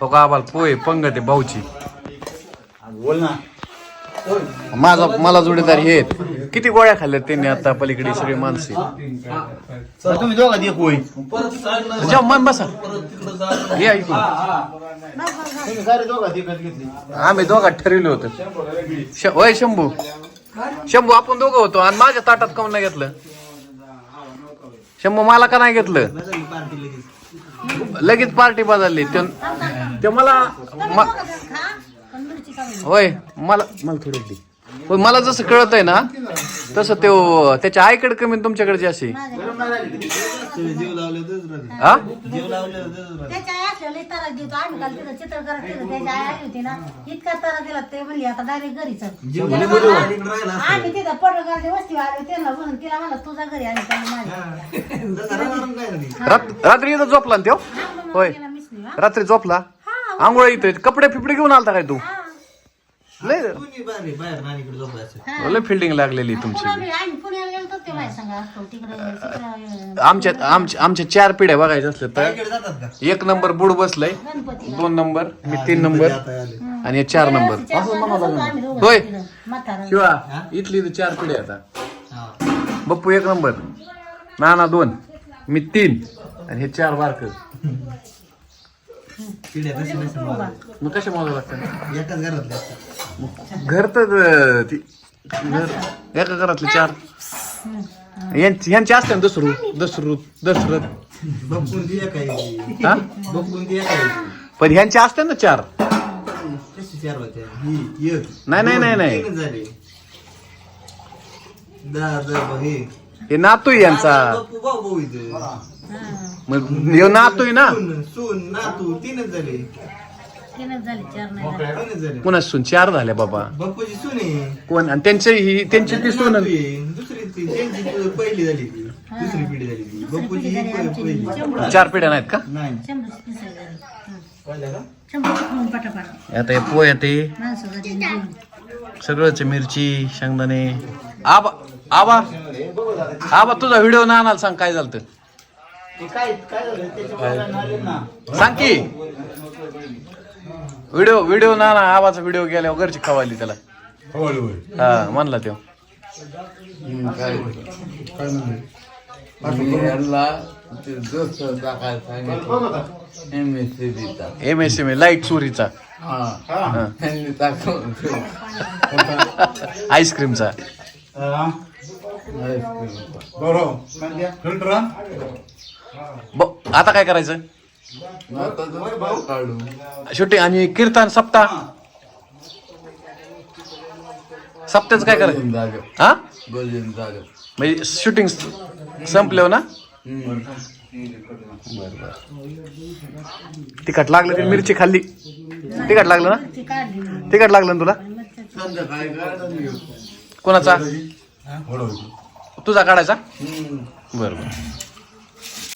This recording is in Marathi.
हो का आबाल पोय पंगत आहे भाऊची. बोल ना. माझा मला जोडीदार हे आहेत. किती गोळ्या खाल्ल्यात त्यांनी आता पलीकडे सगळी माणसे? तुम्ही दोघा मन बसा. ये ऐकून तुम्ही सारे दोघा एकच घेतली. आम्ही दोघात ठरवलं होतं. श- होय शंभू. शंभू आपण दोघं होतो. आणि माझ्या ताटात काऊन नाही घेतलं? शंभू मला का नाही घेतलं? लगेच पार्टी बदलली. ते ते मला म- होय मला मला थोडी दे पण मला जसं कळत आहे ना तसं ते त्याच्या आईकडे कमी तुमच्याकडे जास्त आहे. जीव लावले होतेच राहिले. हा जीव लावले होतेच राहिले. त्याच्या आई असलेले तारा देतो आम्ही काल तिथं चित्रकार केलं त्याची आई आली होती ना इतका तारा दिला ते म्हणली आता डायरेक्ट घरी चल जीव गेले बरं वाटलं, इकडं राहिला असतं. आम्ही तिथं पडगावच्या वस्ती आले त्यांना म्हणून तिला म्हणलं तुझा घरी आली त्याला माझ्या जरा नरम काय झाली? रात- रात्री इथं झोपला ना त्यो होय तिला मिसली रात्री झोपला आंघोळ इथे. कपडे फिपडे घेऊन आलता काय तू? लय. तुम्ही बाहेर बाहेर नानीकडे झोपला असेल. लय फिल्डिंग लागलेली तुमची. पुण्याला आम्ही पुण्याला गेलो तर ते माझ्या संग असतो तिकडे तिकडे आमच्या आमच्या आमच्या चार पिढ्या बघायच्या असल्या तर इकडे जातात का? एक नंबर बुड बसलाय गणपतीला. दोन नंबर मी तीन नंबर. आणि हे चार नंबर. आम्ही दोघं होय. तिकडं. म्हातारा. शिवा इथली तर चार पिढ्या आता. बप्पू एक नंबर नाना दोन मी तीन आणि हे चार बारक पिढ्या तशी नसेल मला. मग कशा मोजा लागतात एकाच घरातले असतात. घर तर ती घर एका घरातले चार यांची यांची असते ना दसरू दसरू दसरथ बघून ती एक आहे. हा बघून ती एक आहे. पण ह्यांची असते ना चार कशी चार होत्या? ही एक. नाही, नाही, नाही, नाही. तीनच झाले. दहा, दहा, हे. हे यांचा बापू, भाऊ, भाऊ इथं. मग ह्यो नातूय ना सून, सून, नातू, तीनच झाले. तीनच झाले चार नाही झाले. तीनच झाले. पुन्हा सून चार झाल्या बाबा बापूची सून आहे. कोण आणि त्यांची ही त्यांची ती सून नातू आहे. दुसरी ती त्यांची ती पहिली झाली ती दुसरी पिढी झाली ती बापूची ही प- पहिली चार पिढ्या नाहीत का नाही शंभरची पिसं झाली. हं. पाहिलं का? शंभर खाऊन पटापट आता हे पोय ते माणसं जाते जेवण. सगळंच मिरची शेंगदाणे आबा आबा आबा तुझा व्हिडिओ ना आणाल सांग काय झालं ते? काय काय झालं? त्याच्या पोरांना आले ना? सांग की. व्हिडिओ व्हिडिओ ना ना आबाचा व्हिडिओ गेल्यावर घरची खवाली त्याला. हा म्हणला तो. M S M A light चोरीचा. आईस्क्रीमचा ब- आता काय करायचं? शेवटी आणि कीर्तन सप्ताह सप्त्याचं काय करायचं? हा? म्हणजे शूटिंग संपल्यावर ना? तिखट लागलं ती मिरची खाल्ली. तिखट लागलं ना. तिखट लागलं ना तुला? कोणाचा? तुझा काढायचा? बरं बरं.